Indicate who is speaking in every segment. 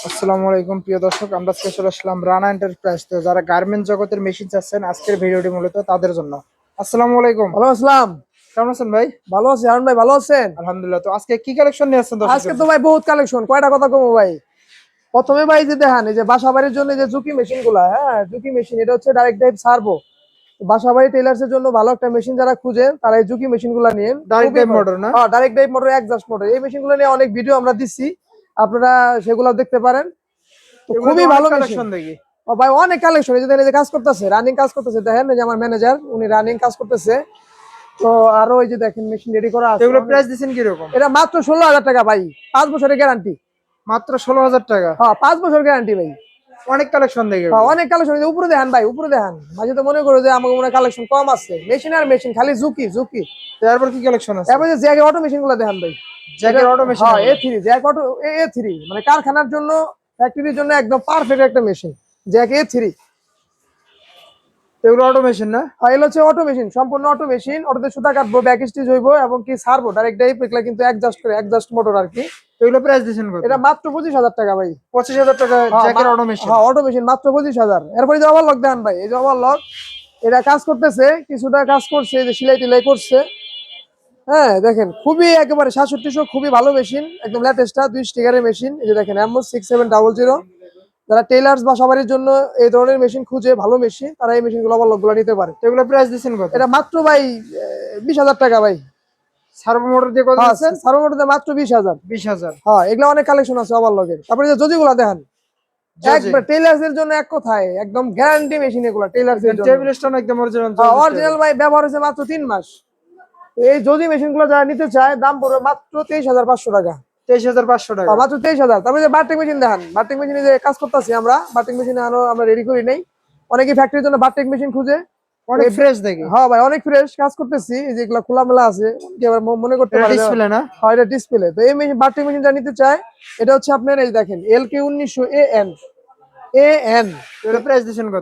Speaker 1: আসসালামু আলাইকুম প্রিয় দর্শক। আমরা আজকে চলে আসলাম রানা এন্টারপ্রাইজ তো। যারা গার্মেন্ট জগতের মেশিন চাচ্ছেন আজকের ভিডিওটি মূলত তাদের জন্য। আসসালামু আলাইকুম।
Speaker 2: ভালো আসলাম
Speaker 1: কেমন আছেন ভাই?
Speaker 2: ভালো আছি হারুন ভাই ভালো আছেন?
Speaker 1: আলহামদুলিল্লাহ। তো আজকে কি কালেকশন নিয়ে আসছেন দর্শক
Speaker 2: আজকে তো ভাই বহুত কালেকশন কয়টা কথা কমো ভাই? প্রথমে ভাই যে দেখান এই যে বাসা বাড়ির জন্য যে ঝুঁকি মেশিনগুলা হ্যাঁ ঝুঁকি মেশিন এটা হচ্ছে ডাইরেক্ট ড্রাইভ সার্ভো বাসা বাড়ি টেলার্স জন্য ভালো একটা মেশিন যারা খুঁজে তারা এই ঝুঁকি মেশিনগুলা নিয়ে
Speaker 1: ডাইরেক্ট ড্রাইভ মোটর না?
Speaker 2: হ্যাঁ direct drive motor exhaust motor এই মেশিনগুলো নিয়ে অনেক ভিডিও আমরা দিচ্ছি আপনারা সেগুলো দেখতে পারেন। খুবই ভালো
Speaker 1: কালেকশন দেখি।
Speaker 2: ও ভাই অনেক কালেকশন এই যে কাজ করতেছে রানিং কাজ করতেছে। দেখেন এই যে আমার ম্যানেজার উনি রানিং কাজ করতেছে। তো আরও এই যে দেখেন মেশিন রেডি করা আছে।
Speaker 1: এগুলো প্রাইস দিচ্ছেন কি রকম
Speaker 2: এটা মাত্র ষোলো হাজার টাকা ভাই পাঁচ বছরের গ্যারান্টি
Speaker 1: মাত্র ষোলো হাজার টাকা।
Speaker 2: হ্যাঁ পাঁচ বছর গ্যারান্টি ভাই।
Speaker 1: অনেক কালেকশন দেখি
Speaker 2: হ্যাঁ, অনেক কালেকশন উপরে দেখান ভাই উপরে দেখান। মাঝে তো মনে করো যে আমাকে মনে কালেকশন কম আছে। মেশিন আর মেশিন খালি ঝুঁকি ঝুঁকি
Speaker 1: তারপর কি কালেকশন আছে?
Speaker 2: তারপরে যে জ্যাকেট অটো মেশিনগুলো দেখান ভাই।
Speaker 1: জ্যাকের অটো মেশিন
Speaker 2: হ্যাঁ A three Jack auto A three মানে কারখানার জন্য ফ্যাক্টরির জন্য একদম পারফেক্ট একটা মেশিন জ্যাক এ থ্রি
Speaker 1: এগুলো অটো মেশিন না?
Speaker 2: আর এগুলো হচ্ছে অটো মেশিন সম্পূর্ণ অটো মেশিন অটোতে সুতা কাটবো ব্যাক স্টিচ হইবো এবং কি সারবো ডাইরেক্ট ডাইপ এগুলা কিন্তু অ্যাডজাস্ট করে অ্যাডজাস্ট মোটর আর কি।
Speaker 1: এগুলো প্রাইস দিচ্ছেন
Speaker 2: এটা মাত্র পঁচিশ হাজার টাকা ভাই।
Speaker 1: পঁচিশ হাজার টাকা জ্যাকের অটো মেশিন
Speaker 2: হ্যাঁ অটো মেশিন মাত্র পঁচিশ হাজার। এরপরে যে ওভারলক দেন ভাই এই যে ওভারলক এটা কাজ করতেছে কিছুটা কাজ করছে যে সেলাই টিলাই করছে। হ্যাঁ দেখেন খুবই একেবারে সাতষট্টিশো খুবই ভালো মেশিন একদম লেটেস্টটা দুই স্টিকারের মেশিন এই যে দেখেন MO six seven double zero যারা টেলার্স বা সবারই জন্য এই ধরনের মেশিন খুঁজে ভালো মেশিন তারা এই ওভারলকগুলো নিতে পারে।
Speaker 1: এগুলো প্রাইস দিচ্ছেন কত?
Speaker 2: এটা মাত্র ভাই বিশ হাজার টাকা ভাই।
Speaker 1: সার্ভো মোটর দিয়ে কত
Speaker 2: হ্যাঁ মাত্র বিশ হাজার।
Speaker 1: বিশ হাজার।
Speaker 2: হ্যাঁ এগুলো অনেক কালেকশন আছে তারপরে যে দেখেন একবার টেলার্স এর জন্য এক কথায় একদম গ্যারান্টি মেশিন এগুলো টেলার্স এর জন্য।
Speaker 1: টেবিল স্টোন একদম অরিজিনাল
Speaker 2: অরিজিনাল ভাই ব্যবহার হয়েছে মাত্র তিন মাস। এই যদি মেশিনগুলো যারা নিতে চায় দাম পড়বে মাত্র তেইশ হাজার পাঁচশো টাকা।
Speaker 1: তেইশ হাজার পাঁচশো টাকা।
Speaker 2: মাত্র তেইশ হাজার। তারপরে বার্টিং মেশিন দেখান। মেশিনে যে কাজ করতেছি আমরা বার্টিং মেশিনে আরও আমরা রেডি করি নাই। অনেকে ফ্যাক্টরির জন্য বার্টিং মেশিন খুঁজে।
Speaker 1: অনেক ফ্রেশ দেখি।
Speaker 2: হ্যাঁ ভাই অনেক ফ্রেশ কাজ করতেছি। এই যেগুলো খোলামেলা আছে অনেকে মনে করতে পারে
Speaker 1: ডিসপ্লে না?
Speaker 2: হয় এটা ডিসপ্লে তো এই মেশিন মেশিন নিতে এটা হচ্ছে আপনার এই দেখেন এল কে উনিশশো এ এন এ এন
Speaker 1: এটা প্রাইস কত?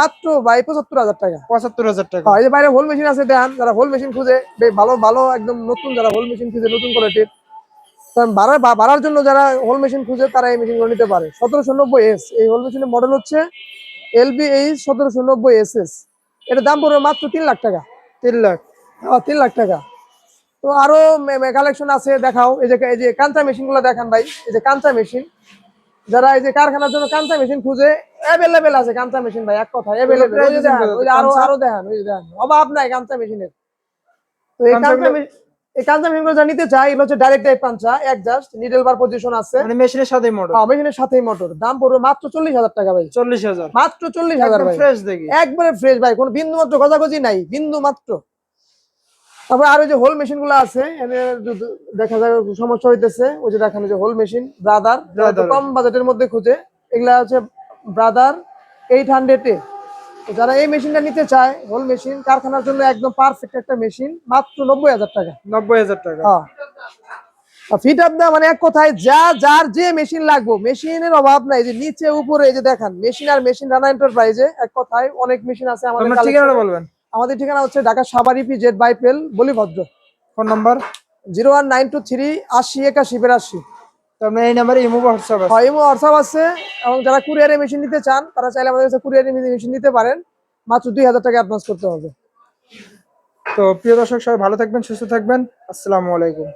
Speaker 2: মাত্র ভাই টাকা।
Speaker 1: টাকা।
Speaker 2: হ্যাঁ, এই যে বাইরে হোল মেশিন আছে দেখান যারা হোল মেশিন খুঁজে ভালো ভালো একদম নতুন যারা হোল মেশিন খুঁজে নতুন কোয়ালিটির ভাড়ার জন্য যারা হোল মেশিন খুঁজে তারা এই মেশিনগুলো নিতে পারে। সতেরোশো নব্বই এস এই হোল মেশিনের মডেল হচ্ছে এলবি এইচ সতেরোশো নব্বই এস এস এটার দাম পড়বে মাত্র তিন লাখ টাকা।
Speaker 1: তিন লাখ।
Speaker 2: হ্যাঁ তিন লাখ টাকা। তো আরও কালেকশন আছে দেখাও। এই যে এই যে কাঞ্চা মেশিনগুলো দেখান ভাই। এই যে কাঞ্চা মেশিন যারা এই যে কারখানার জন্য কাঞ্চা মেশিন খুঁজে অ্যাভেলেবেল আছে কাঞ্চা মেশিন ভাই এক কথা অ্যাভেলেবেল আরও আরও দেখান ওই দেখান। অভাব নাই কাঞ্চা মেশিনের তো এই কাঞ্চা
Speaker 1: কাঞ্চাগুলো-
Speaker 2: মে- এই মেশিনগুলো যারা নিতে চাই এগুলো হচ্ছে ডাইরেক্ট টাইপ কাঞ্চা একজাস্ট নিডল বার পজিশন আছে।
Speaker 1: মানে মেশিনের সাথে মোটর
Speaker 2: হ্যাঁ মেশিনের সাথেই মোটর দাম পড়বে মাত্র চল্লিশ হাজার টাকা ভাই।
Speaker 1: চল্লিশ হাজার।
Speaker 2: মাত্র চল্লিশ হাজার ভাই।
Speaker 1: ফ্রেশ দেখি।
Speaker 2: একবারে ফ্রেশ ভাই কোনো বিন্দু মাত্র গজাগজি নাই বিন্দু মাত্র। তারপরে আরও যে হোল মেশিনগুলো আছে দেখা যায় সমস্যা হইতেছে। ওই যে দেখানো যে হোল মেশিন ব্রাদার কম বাজেটের মধ্যে খুঁজে এগুলা হচ্ছে ব্রাদার এইট হান্ড্রেড এ। যারা এই মেশিনটা নিতে চায় হোল মেশিন কারখানার জন্য একদম পারফেক্ট একটা মেশিন মাত্র নব্বই হাজার টাকা।
Speaker 1: নব্বই হাজার টাকা।
Speaker 2: ফিট আপ দা মানে এক কথায় যা যার যে মেশিন লাগবে মেশিনের অভাব নাই। যে নিচে উপরে এই যে দেখান মেশিন আর মেশিন রানা এন্টারপ্রাইজে এক কথায় অনেক মেশিন আছে আমাদের এ।
Speaker 1: বলবেন।
Speaker 2: আমাদের ঠিকানা হচ্ছে ঢাকা সাবারি P Z বাইপেল Balibhadra.
Speaker 1: Phone number?
Speaker 2: Zero one nine two three আশি একাশি বিরাশি।
Speaker 1: তো আপনার এই নাম্বারে ইমো হোয়াটসঅ্যাপ আছে।
Speaker 2: হয় ইমো হোয়াটসঅ্যাপ আছে। এবং যারা কুরিয়ারে মেশিন নিতে চান তারা চাইলে আমাদের কাছে কুরিয়ারে মেশিন নিতে পারেন। মাত্র দুই হাজার টাকা অ্যাডভান্স করতে হবে।
Speaker 1: তো প্রিয় দর্শক সবাই ভালো থাকবেন সুস্থ থাকবেন। আসসালামু আলাইকুম।